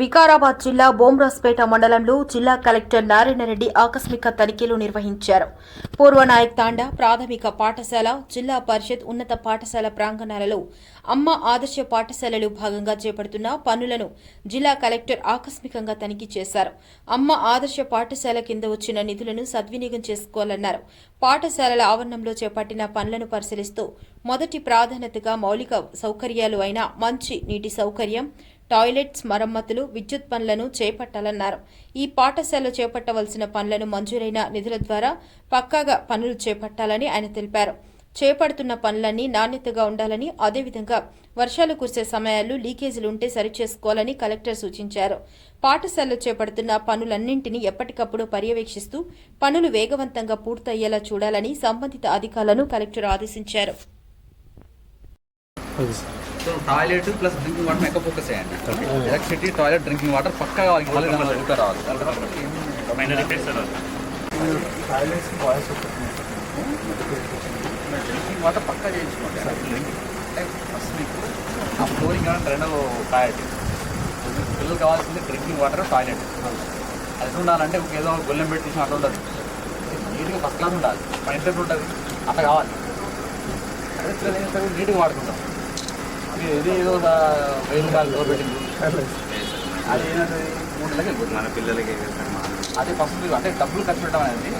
వికారాబాద్ జిల్లా బోమ్రాస్పేట మండలంలో జిల్లా కలెక్టర్ నారాయణరెడ్డి ఆకస్మిక తనిఖీలు నిర్వహించారు. పూర్వనాయక్ తాండా ప్రాథమిక పాఠశాల జిల్లా పరిషత్ ఉన్నత పాఠశాల ప్రాంగణాలలో అమ్మ ఆదర్శ పాఠశాలలో భాగంగా చేపడుతున్న పనులను జిల్లా కలెక్టర్ ఆకస్మికంగా తనిఖీ చేశారు. అమ్మ ఆదర్శ పాఠశాల కింద వచ్చిన నిధులను సద్వినియోగం చేసుకోవాలన్నారు. పాఠశాలల ఆవరణంలో చేపట్టిన పనులను పరిశీలిస్తూ మొదటి ప్రాధాన్యతగా మౌలిక సౌకర్యాలు అయిన మంచి నీటి సౌకర్యం టాయిలెట్స్ మరమ్మతులు విద్యుత్ పనులను చేపట్టాలన్నారు. ఈ పాఠశాల చేపట్టవలసిన పనులను మంజూరైన నిధుల ద్వారా పక్కాగా పనులు చేపట్టాలని ఆయన తెలిపారు. చేపడుతున్న పనులన్నీ నాణ్యతగా ఉండాలని అదేవిధంగా వర్షాలు కురిసే సమయాల్లో లీకేజీలు ఉంటే సరిచేసుకోవాలని కలెక్టర్ సూచించారు. పాఠశాలలో చేపడుతున్న పనులన్నింటినీ ఎప్పటికప్పుడు పర్యవేక్షిస్తూ పనులు వేగవంతంగా పూర్తయ్యేలా చూడాలని సంబంధిత అధికారులను కలెక్టర్ ఆదేశించారు. So toilet plus drinking water ఎక్కువ ఫోకస్ చేయండి. ఎలక్ట్రిసిటీ టాయిలెట్ డ్రింకింగ్ వాటర్ పక్కగా ఇవ్వాలి. దాని రిపేర్ రావాలి డ్రింకింగ్ వాటర్ పక్కా చేయించుకోండి. అంటే ఫస్ట్ మీకు ఆ ఫ్లోరింగ్ కానీ రెండో టాయిలెట్ పిల్లలు కావాల్సింది డ్రింకింగ్ వాటర్ టాయిలెట్. అది ఎట్లా ఉండాలంటే ఒక ఏదో గొల్లెం పెట్టి తీసిన అట్లా ఉండదు నీట్గా ఫస్ట్ క్లాస్ ఉండాలి. మన ఇంటర్ ఉంటుంది? అట్లా కావాలి. అదే పిల్లలు ఏం నీట్గా వాడుకుంటాం ఇది ఇది ఏదో రూపాయలు డోర్ పెట్టింది అది ఏంటంటే మూడు నెలలకి మన పిల్లలకి అదే ఫస్ట్ అంటే డబ్బులు ఖర్చు పెట్టడం అనేది